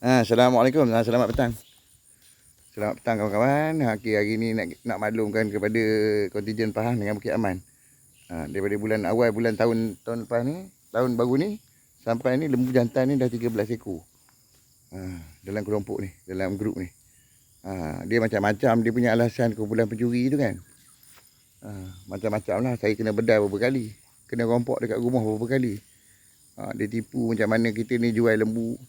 Ha, Assalamualaikum. Ha, selamat petang. Selamat petang kawan-kawan. Ha, okay, hari ni nak nak maklumkan kepada kontijen Pahang dengan Bukit Aman. Ha, daripada bulan awal bulan tahun tahun lepas ni, tahun baru ni sampai ni lembu jantan ni dah 13 ekor. Ha, dalam kelompok ni, dalam grup ni. Ha, dia macam-macam dia punya alasan kumpulan pencuri tu kan. Ha, macam-macam lah. Saya kena bedal beberapa kali. Kena rompok dekat rumah beberapa kali. Ha, dia tipu macam mana kita ni jual lembu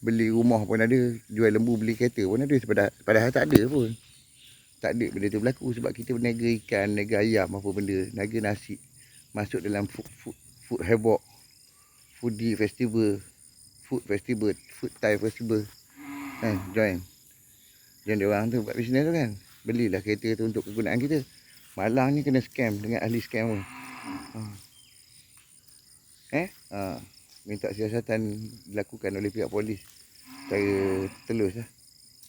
beli rumah pun ada, jual lembu beli kereta pun ada padahal, padahal tak ada pun. Tak ada benda tu berlaku sebab kita berniaga ikan, berniaga ayam apa benda, berniaga nasi. Masuk dalam food, food, food havoc, foodie festival, food festival, food Thai festival. Eh, join. Join dia orang tu buat bisnes tu kan. Belilah kereta tu untuk kegunaan kita. Malang ni kena scam dengan ahli scam pun. Ha. Eh? Ha minta siasatan dilakukan oleh pihak polis secara telus lah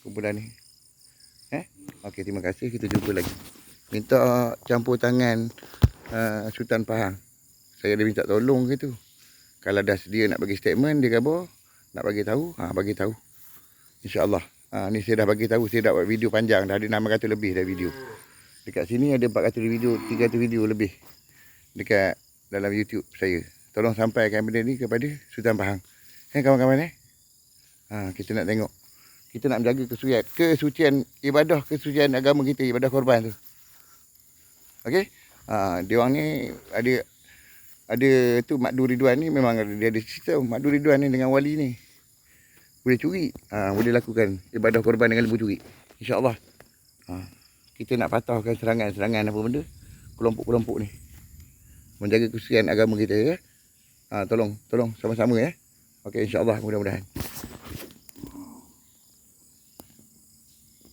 kumpulan ni. Eh? Okey, terima kasih. Kita jumpa lagi. Minta campur tangan uh, Sultan Pahang. Saya ada minta tolong ke tu. Kalau dah sedia nak bagi statement, dia kata nak bagi tahu, ha, bagi tahu. InsyaAllah. Ha, ni saya dah bagi tahu, saya dah buat video panjang. Dah ada 600 lebih dah video. Dekat sini ada 400 video, 300 video lebih. Dekat dalam YouTube saya tolong sampaikan benda ni kepada Sultan Pahang. Eh kawan-kawan eh. Ha, kita nak tengok. Kita nak menjaga kesucian, kesucian ibadah, kesucian agama kita, ibadah korban tu. Okey? Ha, dia orang ni ada ada tu Mak Ridwan ni memang dia ada sistem Mak Ridwan ni dengan wali ni. Boleh curi. Ha, boleh lakukan ibadah korban dengan lembu curi. Insya-Allah. Ha, kita nak patahkan serangan-serangan apa benda kelompok-kelompok ni. Menjaga kesucian agama kita ya. Ha, tolong, tolong sama-sama ya. Okey insya-Allah mudah-mudahan.